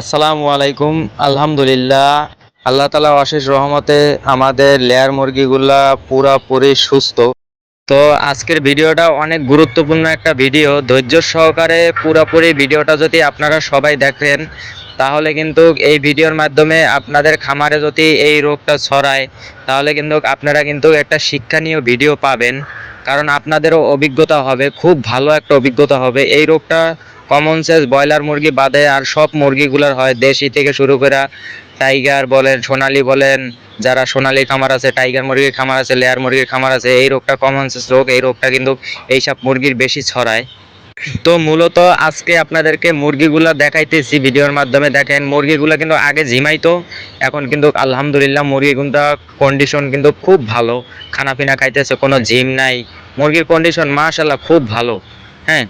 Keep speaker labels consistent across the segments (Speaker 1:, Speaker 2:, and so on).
Speaker 1: আসসালামু আলাইকুম, আলহামদুলিল্লাহ। আল্লাহ তালা অশেষ রহমতে আমাদের লেয়ার মুরগিগুলা পুরাপুরি সুস্থ। তো আজকের ভিডিওটা অনেক গুরুত্বপূর্ণ একটা ভিডিও। ধৈর্য সহকারে পুরোপুরি ভিডিওটা যদি আপনারা সবাই দেখেন, তাহলে কিন্তু এই ভিডিওর মাধ্যমে আপনাদের খামারে যদি এই রোগটা ছড়ায়, তাহলে কিন্তু আপনারা কিন্তু একটা শিক্ষণীয় ভিডিও পাবেন। কারণ আপনাদেরও অভিজ্ঞতা হবে, খুব ভালো একটা অভিজ্ঞতা হবে। এই রোগটা কমন সেন্স ব্রয়লার মুরগি বাদে আর সব মুরগিগুলোর হয় দেশি থেকে শুরু করে টাইগার বলেন, সোনালি বলেন, যারা সোনালি খামার আছে টাইগার মুরগির খামার আছে লেয়ার মুরগির খামার আছে, এই রোগটা কমন সেন্স রোগ, এই রোগটা কিন্তু এইসব মুরগির বেশি ছড়ায়। তো মূলত আজকে আপনাদেরকে মুরগিগুলা দেখাইতেছি ভিডিওর মাধ্যমে। দেখেন, মুরগিগুলা কিন্তু আগে ঝিমাইতো এখন কিন্তু আলহামদুলিল্লাহ মুরগিগুলা কন্ডিশন কিন্তু খুব ভালো। খানা পিনা খাইতেছে, কোনো জিম নাই। মুরগির কন্ডিশন মাশাল্লাহ খুব ভালো হ্যাঁ?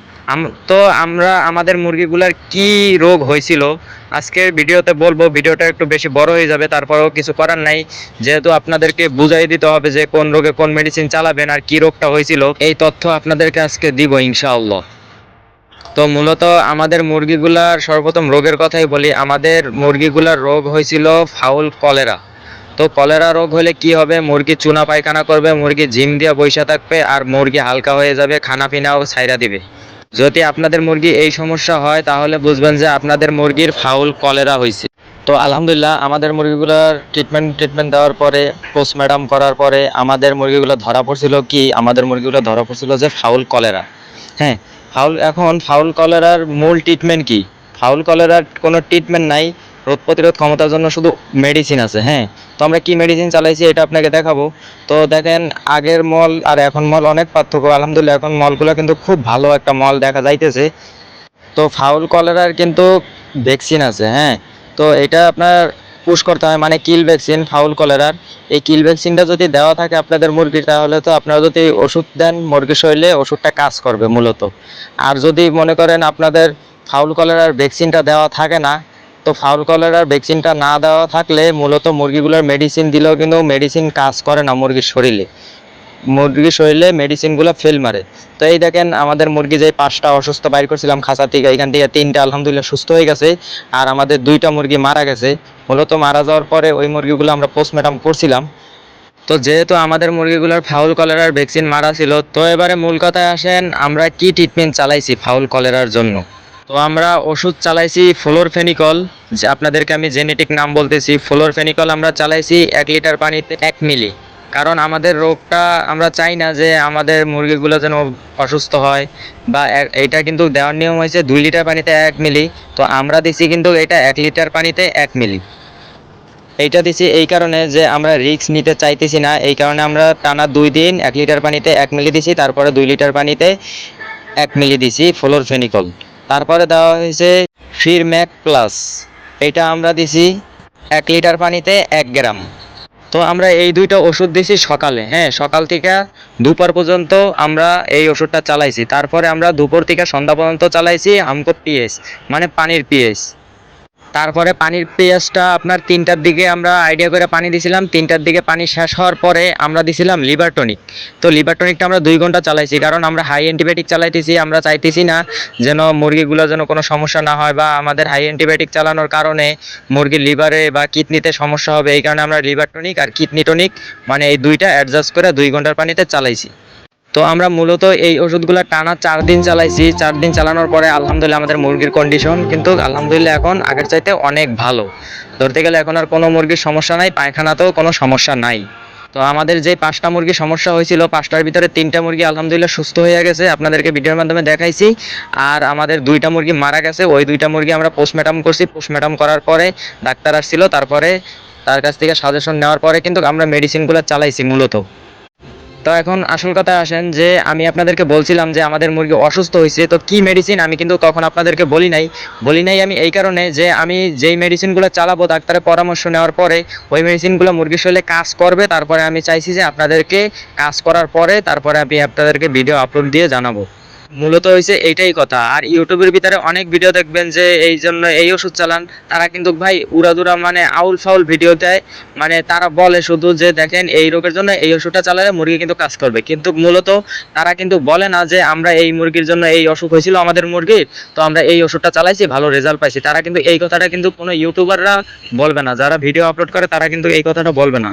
Speaker 1: তো আমরা আমাদের মুরগিগুলার কি রোগ হয়েছিল? আজকের ভিডিওতে বলব, ভিডিওটা একটু বেশি বড় হয়ে যাবে, তারপরেও কিছু করার নাই। যেহেতু আপনাদেরকে বুঝাই দিতে হবে যে কোন রোগে কোন মেডিসিন চালাবেন আর কি রোগটা হয়েছিল, এই তথ্য আপনাদেরকে আজকে দিব ইনশাআল্লাহ। তো মূলত আমাদের মুরগিগুলার সর্বপ্রথম রোগের কথাই বলি, আমাদের মুরগিগুলার রোগ হয়েছিল ফাউল কলেরা। তো কলেরা রোগ হলে কি হবে? মুরগি চুনা পায়খানা করবে, মুরগি জিম দিয়ে বৈশা থাকবে, আর মুরগি হালকা হয়ে যাবে খানা পিনাও ছাইরা দিবে। যদি আপনাদের মুরগি এই সমস্যা হয়, তাহলে বুঝবেন যে আপনাদের মুরগির ফাউল কলেরা হয়েছে। তো আলহামদুলিল্লাহ, আমাদের মুরগিগুলোর ট্রিটমেন্ট ট্রিটমেন্ট দেওয়ার পরে পোস্টম্যাডাম করার পরে, আমাদের মুরগিগুলো ধরা পড়ছিল কি? আমাদের মুরগিগুলো ধরা পড়ছিল যে ফাউল কলেরা। হ্যাঁ ফাউল, এখন ফাউল কলেরার মূল ট্রিটমেন্ট কি? ফাউল কলেরার কোনো ট্রিটমেন্ট নাই। রোগ প্রতিরোধ ক্ষমতার জন্য শুধু মেডিসিন আছে হ্যাঁ? তো আমরা কি মেডিসিন চালাইছি এটা আপনাকে দেখাবো। তো দেখেন, আগের মল আর এখন মল অনেক পার্থক্য। আলহামদুলিল্লাহ, এখন মলগুলো কিন্তু খুব ভালো একটা মল দেখা যাইতেছে। তো ফাউল কলেরার কিন্তু ভ্যাকসিন আছে হ্যাঁ? তো এটা আপনার পুশ করতে হয় মানে কিল ভ্যাকসিন ফাউল কলেরার এই কিল ভ্যাকসিনটা যদি দেওয়া থাকে আপনাদের মুরগির, তাহলে তো আপনারা যদি ওষুধ দেন, মুরগির শরীরে ওষুধটা কাজ করবে মূলত। আর যদি মনে করেন আপনাদের ফাউল কলেরার ভ্যাকসিনটা দেওয়া থাকে না তো ফাউল কলেরার ভ্যাকসিনটা না দেওয়া থাকলে মূলত মুরগিগুলোর মেডিসিন দিলেও কিন্তু মেডিসিন কাজ করে না মুরগির শরীরে। মুরগির শরীরে মেডিসিনগুলো ফেল মারে। তো এই দেখেন আমাদের মুরগি যে পাঁচটা অসুস্থ বাইর করছিলাম খাঁচা থেকে, এখান থেকে তিনটা আলহামদুলিল্লাহ সুস্থ হয়ে গেছে আর আমাদের দুইটা মুরগি মারা গেছে। মূলত মারা যাওয়ার পরে ওই মুরগিগুলো আমরা পোস্টমর্টম করছিলাম। তো যেহেতু আমাদের মুরগিগুলোর ফাউল কলেরার ভ্যাকসিন মারা ছিল, তো এবারে মূল কথায় আসেন, আমরা কি ট্রিটমেন্ট চালাইছি ফাউল কলেরার জন্য? তো আমরা ওষুধ চালাইছি ফ্লোরফেনিকল। যে আপনাদেরকে আমি জেনেটিক নাম বলতেছি, ফ্লোরফেনিকল আমরা চালাইছি এক লিটার পানিতে এক মিলি। কারণ আমাদের রোগটা আমরা চাই না যে আমাদের মুরগিগুলো যেন অসুস্থ হয় বা এটা কিন্তু দেওয়ার নিয়ম হয়েছে দুই লিটার পানিতে এক মিলি। তো আমরা দিছি কিন্তু এটা এক লিটার পানিতে এক মিলি। এইটা দিছি এই কারণে যে আমরা রিস্ক নিতে চাইতেছি না। এই কারণে আমরা টানা দুই দিন এক লিটার পানিতে এক মিলি দিছি, তারপরে দুই লিটার পানিতে এক মিলি দিছি ফ্লোরফেনিকল। তারপরে দেওয়া হয়েছে ফিরম্যাক প্লাস। এটা আমরা দিছি এক লিটার পানিতে এক গ্রাম। তো আমরা এই দুইটা ওষুধ দিছি সকালে হ্যাঁ সকাল থেকে দুপুর পর্যন্ত আমরা এই ওষুধটা চালাইছি। তারপরে আমরা দুপুর থেকে সন্ধ্যা পর্যন্ত চালাইছি আমকো পিএস মানে পানির পিএস তারপরে পানির পেঁয়াজটা আপনার তিনটার দিকে আমরা আইডিয়া করে পানি দিছিলাম। তিনটার দিকে পানি শেষ হওয়ার পরে আমরা দিছিলাম লিভার টনিক তো লিভার টনিকটা আমরা দুই ঘণ্টা চালাইছি, কারণ আমরা হাই অ্যান্টিবায়োটিক চালাইতেছি, আমরা চাইতেছি না যেন মুরগিগুলো যেন কোনো সমস্যা না হয় বা আমাদের হাই অ্যান্টিবায়োটিক চালানোর কারণে মুরগির লিভারে বা কিডনিতে সমস্যা হবে। এই কারণে আমরা লিভার টনিক আর কিডনি টনিক মানে এই দুইটা অ্যাডজাস্ট করে দুই ঘণ্টার পানিতে চালাইছি। তো আমরা মূলত এই ওষুধগুলো টানা চার দিন চালাইছি। চার দিন চালানোর পরে আলহামদুলিল্লাহ আমাদের মুরগির কন্ডিশন কিন্তু আলহামদুলিল্লাহ এখন আগের চাইতে অনেক ভালো। ধরতে গেলে এখন আর কোনো মুরগির সমস্যা নাই, পায়খানাতেও কোনো সমস্যা নাই। তো আমাদের যে পাঁচটা মুরগির সমস্যা হয়েছিল, পাঁচটার ভিতরে তিনটা মুরগি আলহামদুলিল্লাহ সুস্থ হয়ে গেছে, আপনাদেরকে ভিডিওর মাধ্যমে দেখাইছি। আর আমাদের দুইটা মুরগি মারা গেছে, ওই দুইটা মুরগি আমরা পোস্টমর্টম করছি। পোস্টমর্টম করার পরে ডাক্তার আসছিল, তারপরে তার কাছ থেকে সাজেশন নেওয়ার পরে কিন্তু আমরা মেডিসিনগুলো চালাইছি মূলত। তো এখন আসল কথা আসেন যে আমি আপনাদেরকে বলছিলাম যে আমাদের মুরগি অসুস্থ হয়েছে, তো কি মেডিসিন আমি কিন্তু তখন আপনাদেরকে বলি নাই। বলি নাই আমি এই কারণে যে আমি যেই মেডিসিনগুলো চালাবো ডাক্তারের পরামর্শ নেওয়ার পরে, ওই মেডিসিনগুলো মুরগির শরীরে কাজ করবে, তারপরে আমি চাইছি যে আপনাদেরকে কাজ করার পরে তারপরে আমি আপনাদেরকে ভিডিও আপলোড দিয়ে জানাব। মূলত হয়েছে এইটাই কথা। আর ইউটিউবের ভিতরে অনেক ভিডিও দেখবেন যে এই জন্য এই ওষুধ চালান। তারা কিন্তু ভাই উড়াদুরা মানে আউল ফাউল ভিডিও দেয়। মানে তারা বলে শুধু যে দেখেন এই রোগের জন্য এই ওষুধটা চালালে মুরগি কিন্তু কাজ করবে। কিন্তু মূলত তারা কিন্তু বলে না যে আমরা এই মুরগির জন্য এই অসুখ হয়েছিল আমাদের মুরগির, তো আমরা এই ওষুধটা চালাইছি, ভালো রেজাল্ট পাইছি। তারা কিন্তু এই কথাটা কিন্তু কোনো ইউটিউবাররা বলবে না। যারা ভিডিও আপলোড করে তারা কিন্তু এই কথাটা বলবে না।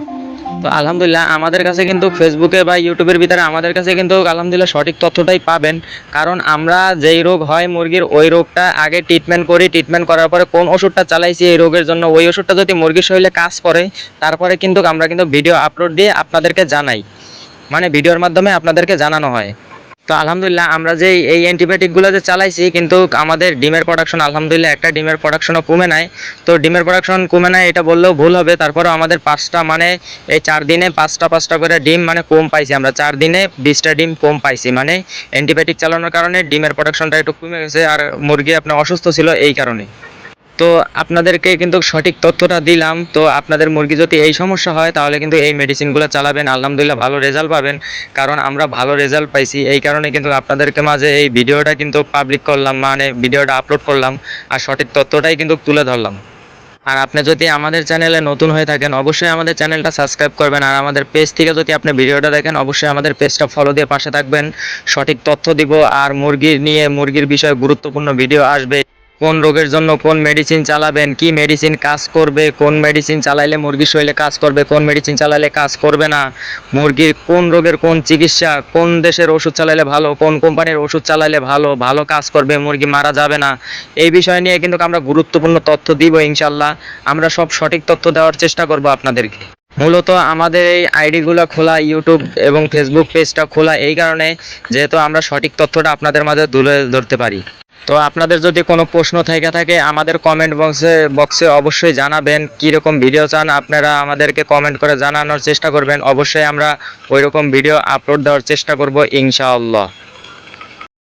Speaker 1: তো আলহামদুলিল্লাহ, আমাদের কাছে কিন্তু ফেসবুকে বা ইউটিউবের ভিতরে আমাদের কাছে কিন্তু আলহামদুলিল্লাহ সঠিক তথ্যটাই পাবেন। কারণ আমরা যেই রোগ হয় মুরগির, ওই রোগটা আগে ট্রিটমেন্ট করি ট্রিটমেন্ট করার পরে কোন ওষুধটা চালাইছি এই রোগের জন্য, ওই ওষুধটা যদি মুরগির শরীরে কাজ করে, তারপরে কিন্তু আমরা কিন্তু ভিডিও আপলোড দিয়ে আপনাদেরকে জানাই। মানে ভিডিওর মাধ্যমে আপনাদেরকে জানানো হয়। তো আলহামদুলিল্লাহ, আমরা যে এই অ্যান্টিবায়োটিকগুলো যে চালাইছি, কিন্তু আমাদের ডিমের প্রোডাকশন আলহামদুলিল্লাহ একটা ডিমের প্রোডাকশনও কমে নাই। তো ডিমের প্রোডাকশন কমে নাই, এটা বললেও ভুল হবে। তারপরেও আমাদের পাঁচটা মানে এই চার দিনে পাঁচটা পাঁচটা করে ডিম মানে কম পাইছি আমরা। চার দিনে বিশটা ডিম কম পাইছি মানে অ্যান্টিবায়োটিক চালানোর কারণে ডিমের প্রোডাকশনটা একটু কমে গেছে, আর মুরগি আপনার অসুস্থ ছিল এই কারণে তো আপনাদেরকে কিন্তু সঠিক তথ্যটা দিলাম। তো আপনাদের মুরগি যদি এই সমস্যা হয়, তাহলে কিন্তু এই মেডিসিনগুলো চালাবেন। আলহামদুলিল্লাহ ভালো রেজাল্ট পাবেন। কারণ আমরা ভালো রেজাল্ট পাইছি। এই কারণে কিন্তু আপনাদেরকে মাঝে এই ভিডিওটা কিন্তু পাবলিক করলাম মানে ভিডিওটা আপলোড করলাম। আর সঠিক তথ্যটাই কিন্তু তুলে ধরলাম। আর আপনি যদি আমাদের চ্যানেলে নতুন হয়ে থাকেন, অবশ্যই আমাদের চ্যানেলটা সাবস্ক্রাইব করবেন। আর আমাদের পেজ থেকে যদি আপনি ভিডিওটা দেখেন, অবশ্যই আমাদের পেজটা ফলো দিয়ে পাশে থাকবেন। সঠিক তথ্য দিব। আর মুরগির নিয়ে মুরগির বিষয়ে গুরুত্বপূর্ণ ভিডিও আসবে। কোন রোগের জন্য কোন মেডিসিন চালাবেন, কি মেডিসিন কাজ করবে, কোন মেডিসিন চালাইলে মুরগির শরীরে কাজ করবে, কোন মেডিসিন চালাইলে কাজ করবে না, মুরগির কোন রোগের কোন চিকিৎসা, কোন দেশের ওষুধ চালাইলে ভালো, কোন কোম্পানির ওষুধ চালাইলে ভালো ভালো কাজ করবে, মুরগি মারা যাবে না। এই বিষয় নিয়ে কিন্তু আমরা গুরুত্বপূর্ণ তথ্য দিব ইনশাল্লাহ আমরা সব সঠিক তথ্য দেওয়ার চেষ্টা করব আপনাদেরকে। মূলত আমাদের এই আইডিগুলো খোলা ইউটিউব এবং ফেসবুক পেজটা খোলা এই কারণে, যেহেতু আমরা সঠিক তথ্যটা আপনাদের মাঝে তুলে ধরতে পারি। তো আপনাদের যদি কোনো প্রশ্ন থেকে থাকে, আমাদের কমেন্ট বক্সে বক্সে অবশ্যই জানাবেন। কীরকম ভিডিও চান আপনারা আমাদেরকে কমেন্ট করে জানানোর চেষ্টা করবেন। অবশ্যই আমরা ওইরকম ভিডিও আপলোড দেওয়ার চেষ্টা করব, ইনশাআল্লাহ।